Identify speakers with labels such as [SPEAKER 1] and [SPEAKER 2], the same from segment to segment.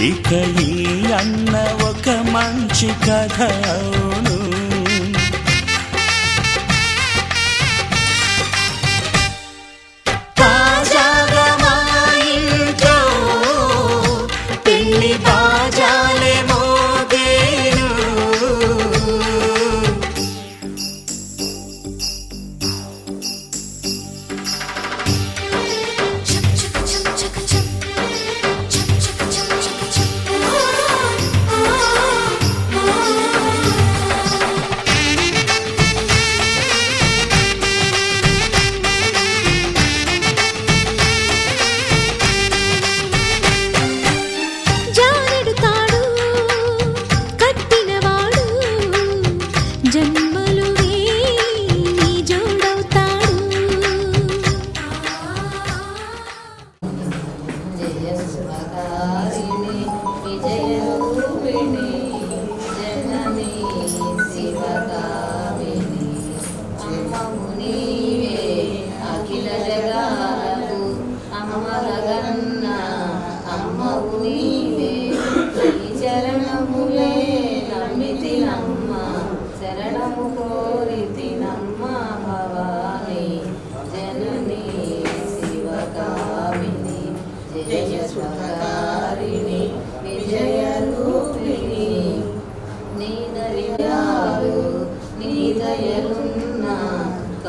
[SPEAKER 1] ఇక ఈ అన్న ఒక మంచి కథ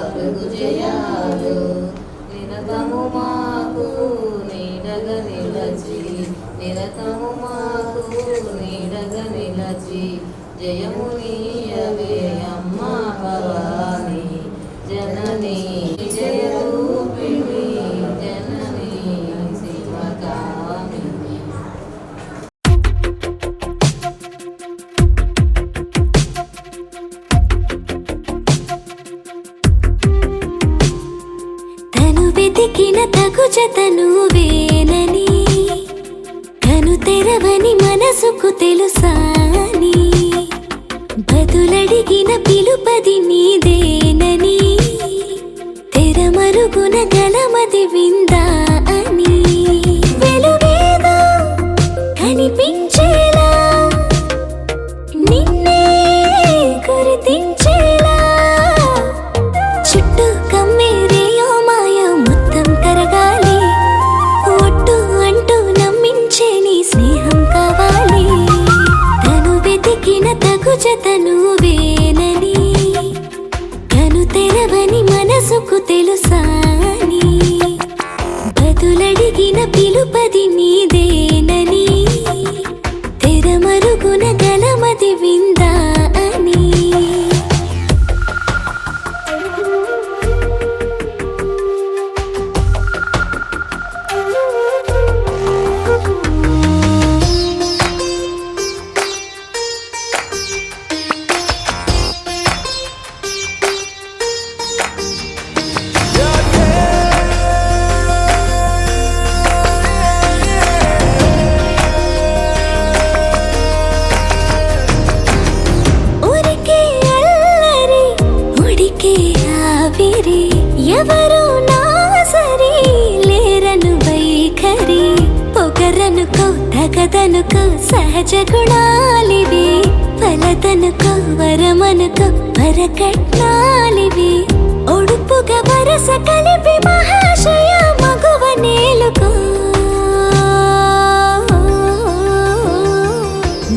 [SPEAKER 2] కలుగు చేయాలు నిరతము మాకు నీడగ నిలచి. నిరతము మాకు నీడగ నిలచి. జయము
[SPEAKER 3] కరకట్నాలివి. ఒడుపుగా వరస కలిపి మహాశయ మగువ నేలుకో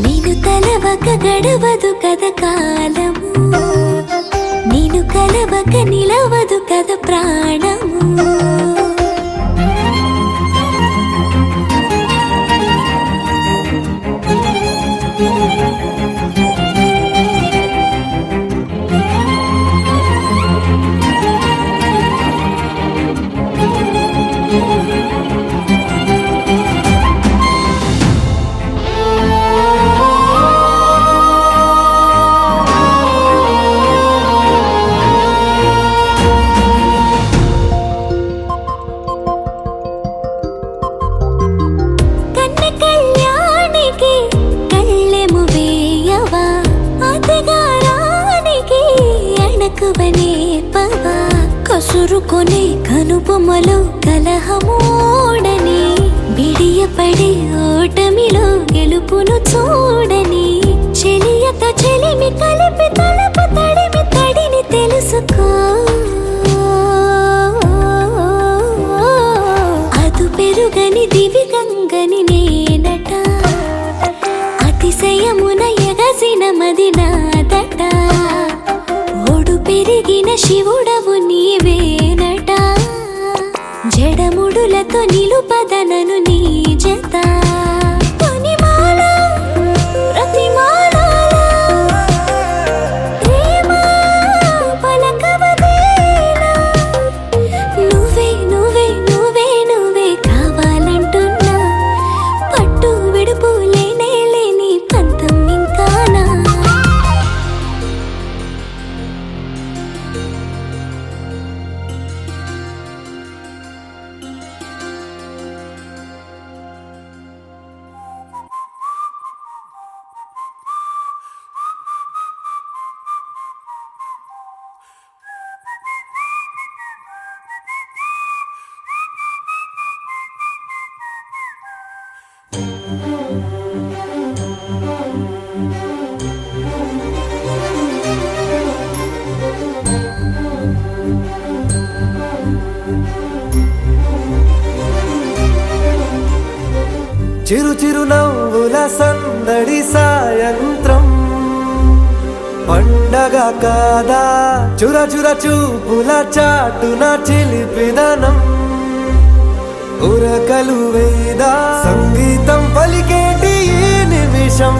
[SPEAKER 3] నేను తలవక గడవదు కథ కాలము. నేను కలవక నిలవదు కథ ప్రాణము.
[SPEAKER 2] మక్కువనే పవా కసురుకొనే కనుబొమ్మలో కలహమోడని. బిడియపడే ఓటమిలో గెలుపును చూడని. చెలియత చెలిమి కలిపి తలపు తడిమి తడిని తెలుసుకో. శివుడవు నీవేనట జడముడులతో నిలుపదనను నీ జతా.
[SPEAKER 4] చిరు చిరు నవ్వుల సందడి సాయంత్రం. పండగ కాదా? చుర చుర చూపుల చాటున చిలిపిదనం ఉరకలు వేదా? సంగీతం పలికేటి ఈ నిమిషం.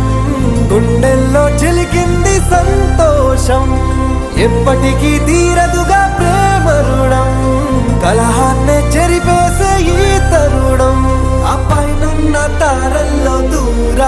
[SPEAKER 4] గుండెల్లో చిలికింది సంతోషం. ఎప్పటికీ తీరదుగా ప్రేమ రుణం. కలహాన్నే చెరిపేసే ఈ తరుణం. ನಿನ್ನ ತಾರಲ್ಲ ದೂರ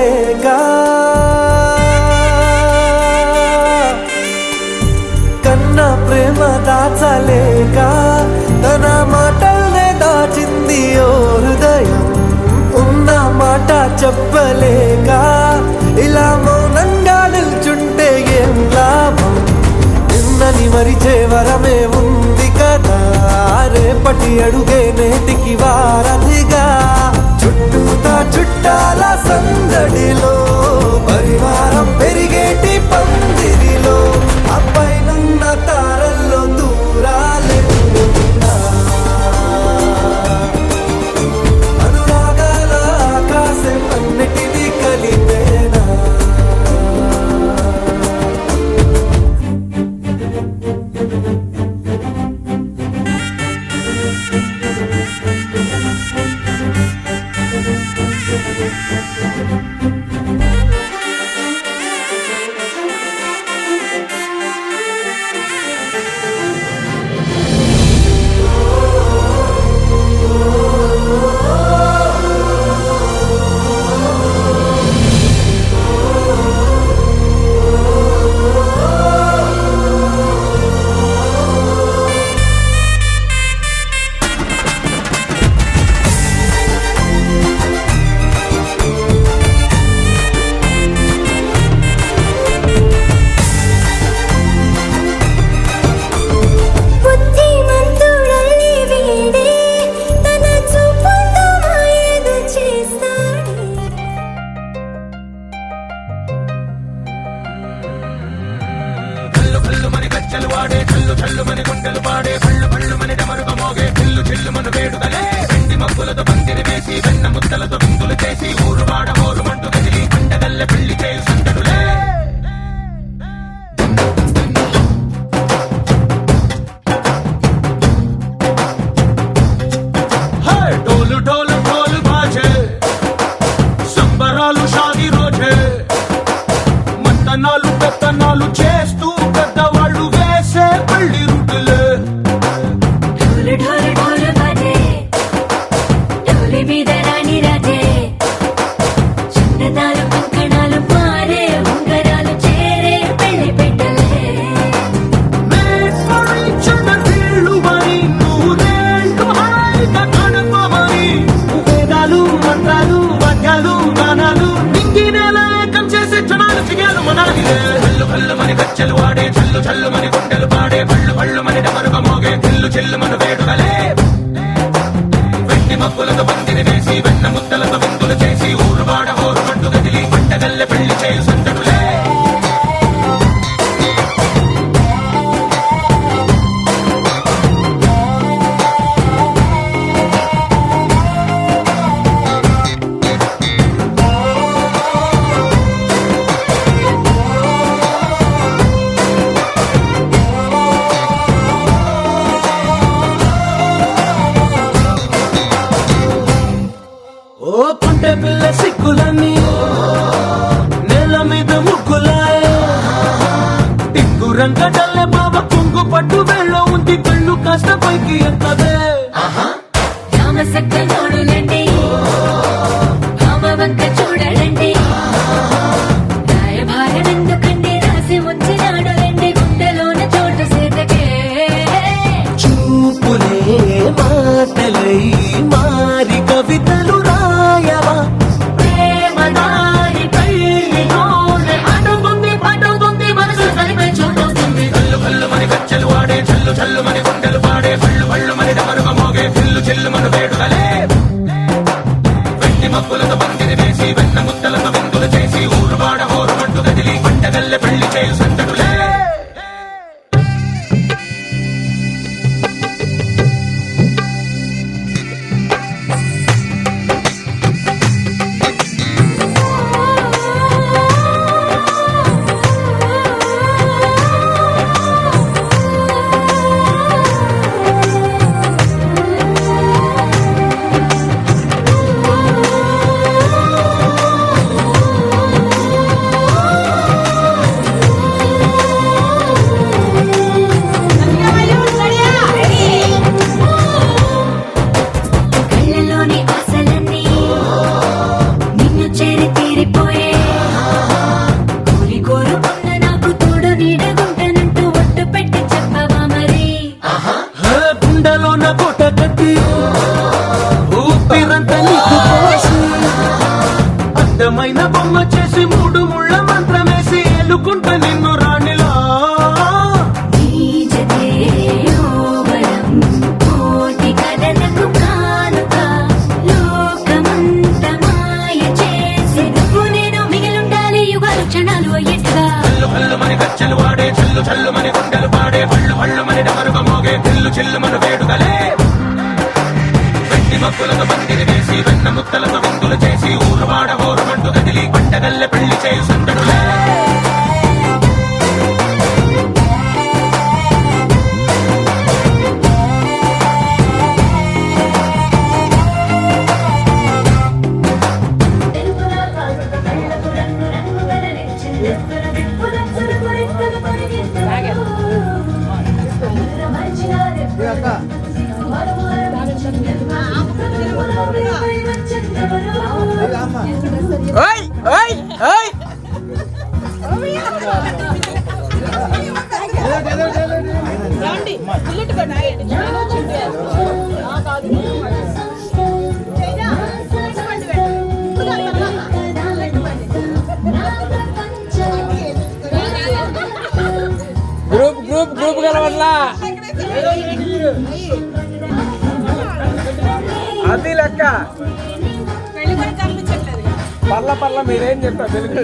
[SPEAKER 4] దాచలేగా కన్నా ప్రేమ దాచలేగా తన మాటల్నే దాచింది ఓ హృదయం. ఉన్న మాట చెప్పలేగా ఇలా మౌనంగా నిల్చుంటే ఏం లాభం? నిన్నని మరిచే వరమే ఉంది కదా రేపటి అడుగే నేటికి వారధిగా. చుట్టూ చుట్టాల సందడిలో పరివారం పెరిగేటి పందిరిలో.
[SPEAKER 5] వివిధ రాణి రాజే చిన్నదాలు కంకణాలు మారే ఉంగరాలు చేరే పెళ్ళి పెట్టలే.
[SPEAKER 2] చల్లు వాడే చల్లు చల్లు మని గుండెలు పాడే పళ్ళు పళ్ళు మని డమరుగ మోగే పిల్లు చెల్లు మన పప్పులతో పందిరి వేసి వెన్న ముద్దలతో చేసి మబ్బులతో బంతిని వేసి వెన్న ముత్తలతో విందులు చేసి ఊరు వాడ ఊరు పండుగ తెలియ పంటగల్లె
[SPEAKER 6] పెళ్ళి చేయుసుంటడులే అది లెక్క. పర్ల పర్ల మీరేం చెప్తారు
[SPEAKER 5] తెలుగు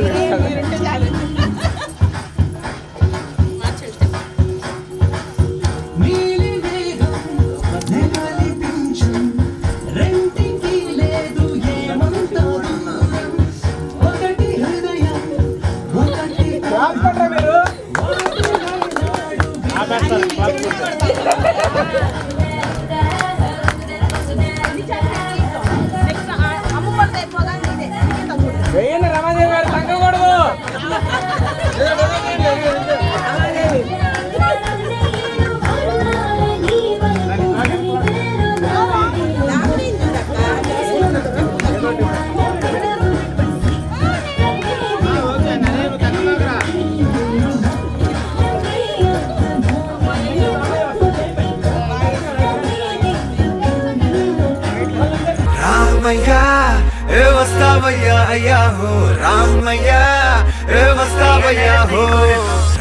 [SPEAKER 5] వస్తావయ్యా హో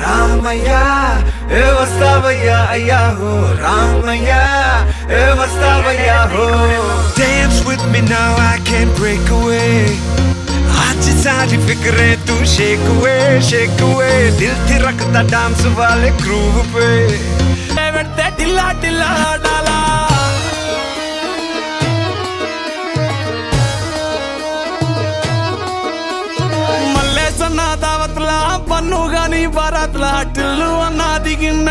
[SPEAKER 5] రామయ్య ఏ వస్తావయ్యా అయ్యా హో రామయ్య ఏ వస్తావయ్యా హో Dance with me now I can't break away आज सारी फिक्रें तू शेक away शेक away दिल थिरकता डांस वाले ग्रूव पे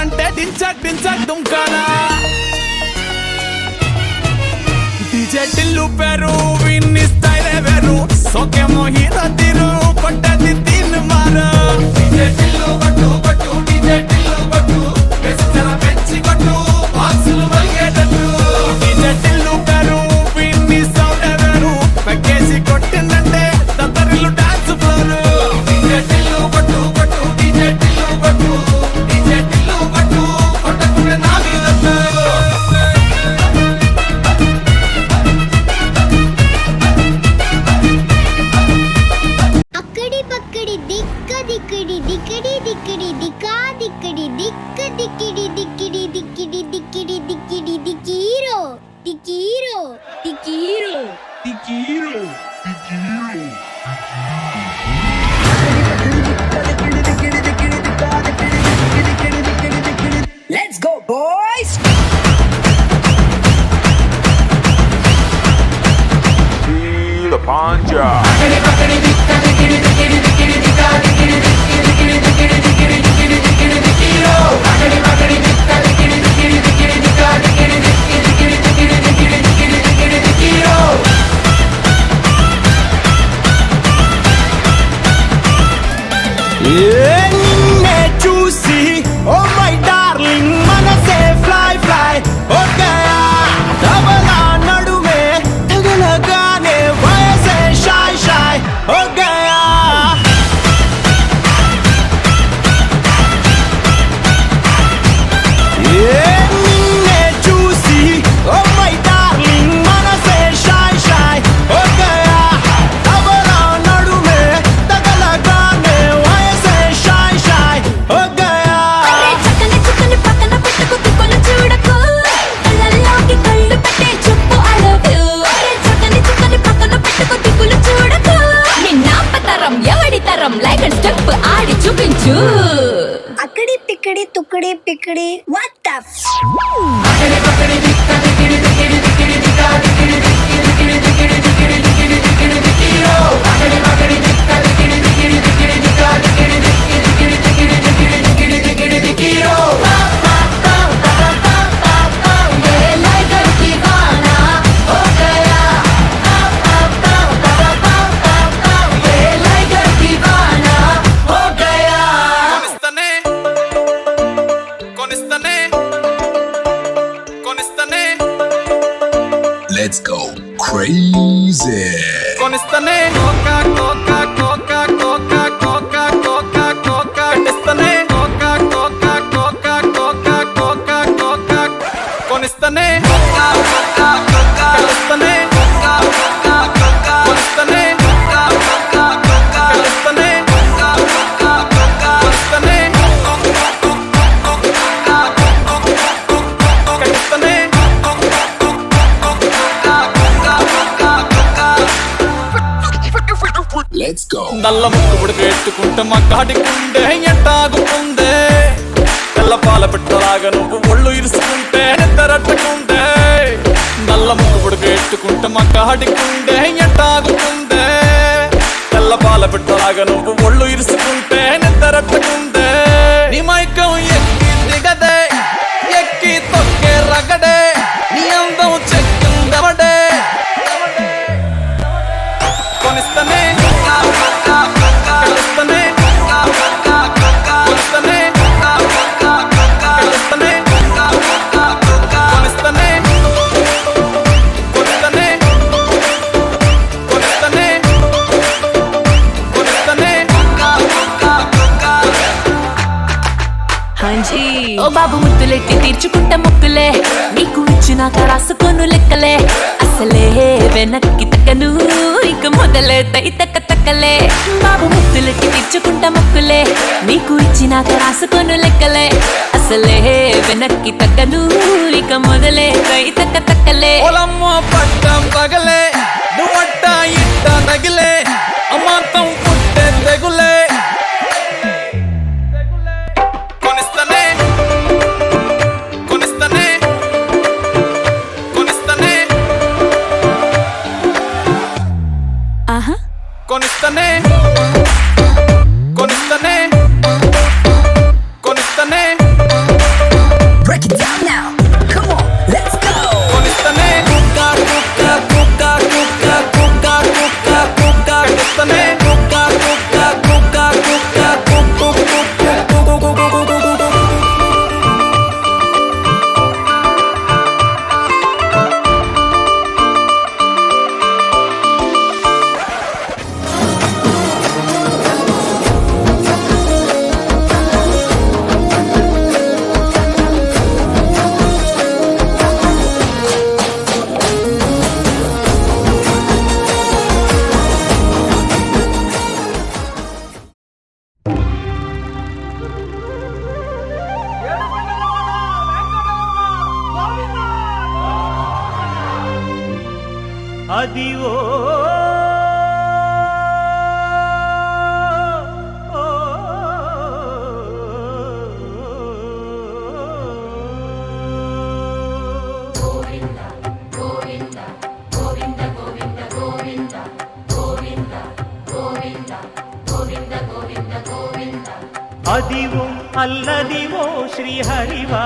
[SPEAKER 7] అంటే డించక్ డించక్ దుంకాలా డీజే టిల్లు పేరు విన్ని స్టైల్ వేరు. సోకేమో హీరో తీరు కొట్టది తీన్ మారు డీజే టిల్లు కొట్టు
[SPEAKER 5] నిన్నే చూసి? ఓ మై డార్లింగ్ మనసే ఫ్లై ఫ్లై. ఓ గయా నడుమే తగలగానే వయసే షాయ్ షాయ్. ఓ
[SPEAKER 7] ಚೂ ಅಕಡಿ ಪಿಕಡಿ ತುಕಡಿ ಪಿಕಡಿ
[SPEAKER 8] ವಾಟ್ ದ
[SPEAKER 7] నల్ల ముక్కు పుడికి ఎత్తుకుంటే మా కాటికుండే ఎట్టాగుందే తెల్ల పాల పెట్టలాగా నువ్వు ఒళ్ళు ఇరుసుకుంటే నిద్రట్టుకుందే నల్ల ముక్కు పుడికి ఎత్తుకుంటే మా కాటికుండే ఎట్టాగుందే తెల్ల పాల పెట్టలాగా నువ్వు
[SPEAKER 9] నీకు ఇచ్చినాక లెక్కలే. అసలే వెనక్కి తక్కను ఇక మొదలే తై తక్క తక్కలే. బాబు ముక్కులకి తీర్చుకుంటా మొక్కులే. నీకు ఇచ్చినాక రాసుకోను లెక్కలే. అసలే వెనక్కి తక్కను ఇక మొదలే తై తక్క తక్కలే.
[SPEAKER 7] పొలమ్మ పట్టం పగలే. నువ్వట్ట ఇట్ట తగిలే.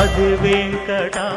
[SPEAKER 10] అది వెంకటాచలమా